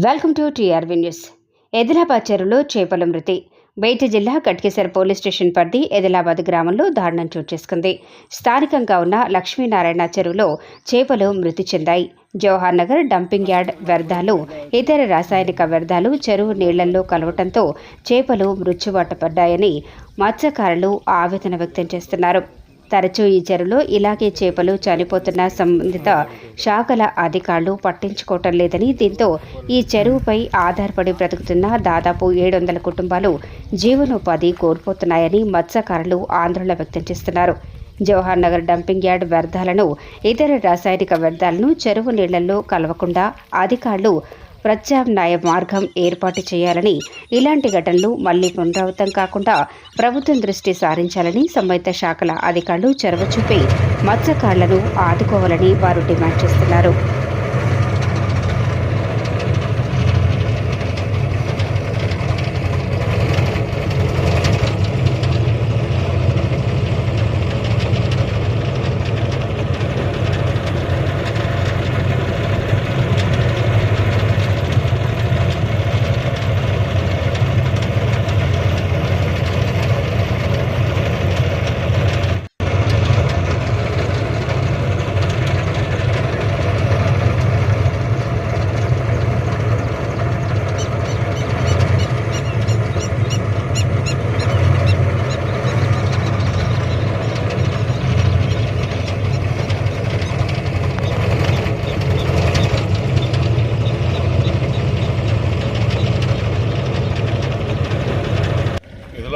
Welcome to TRV news. Adilabad చెరువులో చేపల మృతి. బయట జిల్లా కట్కేసర్ పోలీస్ స్టేషన్ పరిధి ఎదిలాబాద్ గ్రామంలో దారుణం చోటు చేసుకుంది. స్థానికంగా ఉన్న లక్ష్మీనారాయణ చెరువులో చేపలు మృతి చెందాయి. జవహర్ నగర్ డంపింగ్ యార్డ్ వ్యర్థాలు ఇతర రాసాయనిక వ్యర్థాలు చెరువు నీళ్ళలో కలవటంతో చేపలు మృత్యుబాట పడ్డాయని మత్స్యకారులు ఆవేదన వ్యక్తం చేస్తున్నారు. తరచూ ఈ చెరువులో ఇలాగే చేపలు చనిపోతున్న సంబంధిత శాఖల అధికారులు పట్టించుకోవటం లేదని దీంతో ఈ చెరువుపై ఆధారపడి బ్రతుకుతున్న దాదాపు ఏడు వందల కుటుంబాలు జీవనోపాధి కోల్పోతున్నాయని మత్స్యకారులు ఆందోళన వ్యక్తం చేస్తున్నారు. జవహర్ నగర్ డంపింగ్ యార్డ్ వ్యర్థాలను ఇతర రాసాయనిక వ్యర్థాలను చెరువు నీళ్ళలో కలవకుండా అధికారులు ప్రత్యామ్నాయ మార్గం ఏర్పాటు చేయాలని ఇలాంటి ఘటనలు మళ్ళీ పునరావృతం కాకుండా ప్రభుత్వం దృష్టి సారించాలని సంబంధిత శాఖల అధికారులు చొరవ చూపి మత్స్యకారులను ఆదుకోవాలని వారు డిమాండ్ చేస్తున్నారు.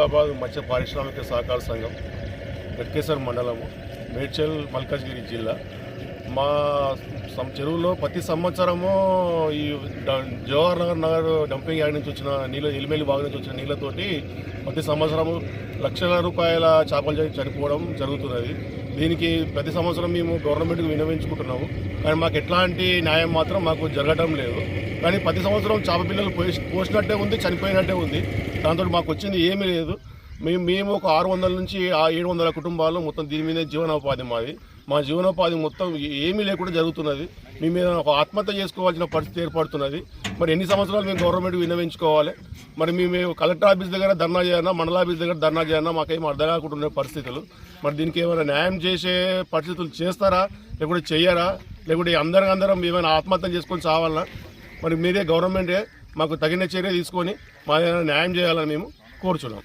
ఆదిలాబాద్ మత్స్య పారిశ్రామిక సహకార సంఘం గట్కేశ్వర్ మండలము మేడ్చల్ మల్కాజ్గిరి జిల్లా మా చెరువులో ప్రతి సంవత్సరము ఈ జవహర్ నగర్ నగర్ డంపింగ్ యార్డ్ నుంచి వచ్చిన నీళ్ళు ఎలిమెల్లి బావి నుంచి వచ్చిన నీళ్ళతోటి ప్రతి సంవత్సరము లక్షల రూపాయల చేపలు చనిపోవడం జరుగుతున్నది. దీనికి ప్రతి సంవత్సరం మేము గవర్నమెంట్కి వినియోగించుకుంటున్నాము కానీ మాకు ఎట్లాంటి న్యాయం మాత్రం మాకు జరగడం లేదు. కానీ ప్రతి సంవత్సరం చేప పిల్లలు పోసినట్టే ఉంది చనిపోయినట్టే ఉంది. దాంతో మాకు వచ్చింది ఏమీ లేదు. మేము మేము ఒక ఆరు వందల నుంచి ఆ ఏడు వందల కుటుంబాలు మొత్తం దీని మీదే జీవనోపాధి మాది. మా జీవనోపాధి మొత్తం ఏమీ లేకుండా జరుగుతున్నది. మీ మీద ఒక ఆత్మహత్య చేసుకోవాల్సిన పరిస్థితి ఏర్పడుతున్నది. మరి ఎన్ని సంవత్సరాలు మేము గవర్నమెంట్ విన్నవించుకోవాలి? మరి మేము కలెక్టర్ ఆఫీస్ దగ్గర ధర్నా చేయనా మండల ఆఫీస్ దగ్గర ధర్నా చేయనా మాకేం అర్థం కాకుండా ఉండే పరిస్థితులు. మరి దీనికి ఏమైనా న్యాయం చేసే పరిస్థితులు చేస్తారా? లేకుంటే చెయ్యరా? లేకుంటే అందరం అందరం ఏమైనా ఆత్మహత్య చేసుకొని చావాలన్నా మరి మీదే గవర్నమెంటే మాకు తగిన చర్య తీసుకొని మా న్యాయం చేయాలని మేము కోరుచున్నాం.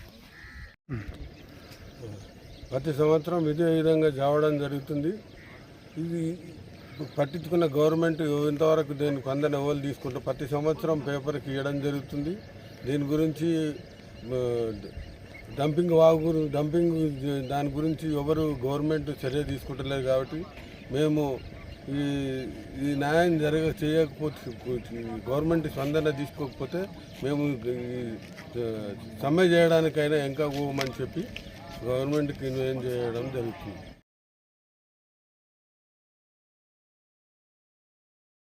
ప్రతి సంవత్సరం ఇదే విధంగా జావడం జరుగుతుంది. ఇది పట్టించుకున్న గవర్నమెంట్ ఇంతవరకు దీనికి అందరిని ఎవరు తీసుకుంటే ప్రతి సంవత్సరం పేపర్కి ఇవ్వడం జరుగుతుంది. దీని గురించి డంపింగ్ వాగు డంపింగ్ దాని గురించి ఎవరు గవర్నమెంట్ చర్య తీసుకుంటలేదు కాబట్టి మేము ఈ ఈ న్యాయం జరగ చేయకపోతే గవర్నమెంట్ స్పందన తీసుకోకపోతే మేము ఈ సమ్మె చేయడానికైనా ఇంకా పోమని చెప్పి గవర్నమెంట్కి ఇన్వెస్ట్ చేయడం జరుగుతుంది.